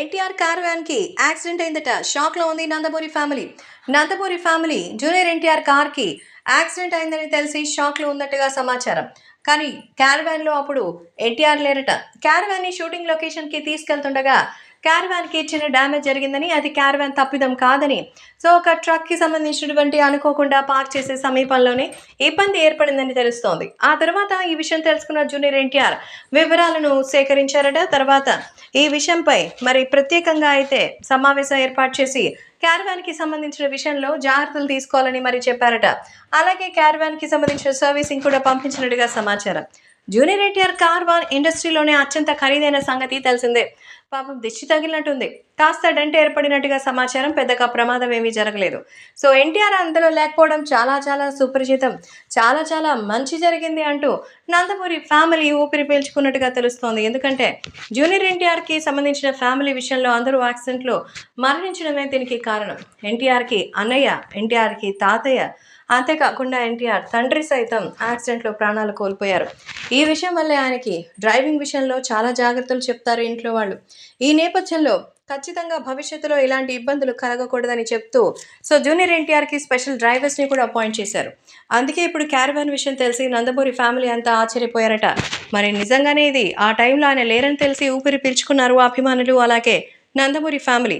NTR క్యారవాన్కి accident అయిందట. షాక్లో ఉంది Nandamuri family. Nandamuri family junior NTR కార్కి యాక్సిడెంట్ అయిందని తెలిసి షాక్లో ఉన్నట్టుగా సమాచారం. కానీ క్యారవాన్లో అప్పుడు ఎన్టీఆర్ లేరట. క్యారవాన్ని షూటింగ్ లొకేషన్కి తీసుకెళ్తుండగా క్యారవాన్కి చిన్న డ్యామేజ్ జరిగిందని అది క్యారవాన్ తప్పిదం కాదని. సో ఒక ట్రక్కి సంబంధించినటువంటి అనుకోకుండా పార్క్ చేసే సమీపంలోనే ఇబ్బంది ఏర్పడిందని తెలుస్తోంది. ఆ తర్వాత ఈ విషయం తెలుసుకున్న జూనియర్ ఎన్టీఆర్ వివరాలను సేకరించారట. తర్వాత ఈ విషయంపై మరి ప్రత్యేకంగా అయితే సమావేశం ఏర్పాటు చేసి క్యారవాన్కి సంబంధించిన విషయంలో జాగ్రత్తలు తీసుకోవాలని మరి చెప్పారట. అలాగే క్యారవాన్కి సంబంధించిన సర్వీసింగ్ కూడా పంపించినట్టుగా సమాచారం. జూనియర్ ఎన్టీఆర్ కార్ వాన్ ఇండస్ట్రీలోనే అత్యంత ఖరీదైన సంగతి తెలిసిందే. పాపం దిష్టి తగిలినట్టుంది. కాస్త డెంట్ ఏర్పడినట్టుగా సమాచారం పెద్దగా ప్రమాదం ఏమీ జరగలేదు. సో ఎన్టీఆర్ అందులో లేకపోవడం చాలా చాలా సుపరిచితం. చాలా చాలా మంచి జరిగింది అంటూ నందమూరి ఫ్యామిలీ ఊపిరి పీల్చుకున్నట్టుగా తెలుస్తోంది. ఎందుకంటే జూనియర్ ఎన్టీఆర్కి సంబంధించిన ఫ్యామిలీ విషయంలో అందరూ యాక్సిడెంట్లో మరణించడమే దీనికి కారణం. ఎన్టీఆర్కి అన్నయ్య ఎన్టీఆర్కి తాతయ్య అంతేకాకుండా ఎన్టీఆర్ తండ్రి సైతం యాక్సిడెంట్లో ప్రాణాలు కోల్పోయారు. ఈ విషయం వల్లే ఆయనకి డ్రైవింగ్ విషయంలో చాలా జాగ్రత్తలు చెప్తారు ఇంట్లో వాళ్ళు. ఈ నేపథ్యంలో ఖచ్చితంగా భవిష్యత్తులో ఇలాంటి ఇబ్బందులు కలగకూడదని చెప్తూ సో జూనియర్ ఎన్టీఆర్కి స్పెషల్ డ్రైవర్స్ని కూడా అపాయింట్ చేశారు. అందుకే ఇప్పుడు క్యారవాన్ విషయం తెలిసి నందమూరి ఫ్యామిలీ అంతా ఆశ్చర్యపోయారట. మరి నిజంగానే ఇది? ఆ టైంలో ఆయన లేరని తెలిసి ఊపిరి పీల్చుకున్నారు అభిమానులు అలాగే నందమూరి ఫ్యామిలీ.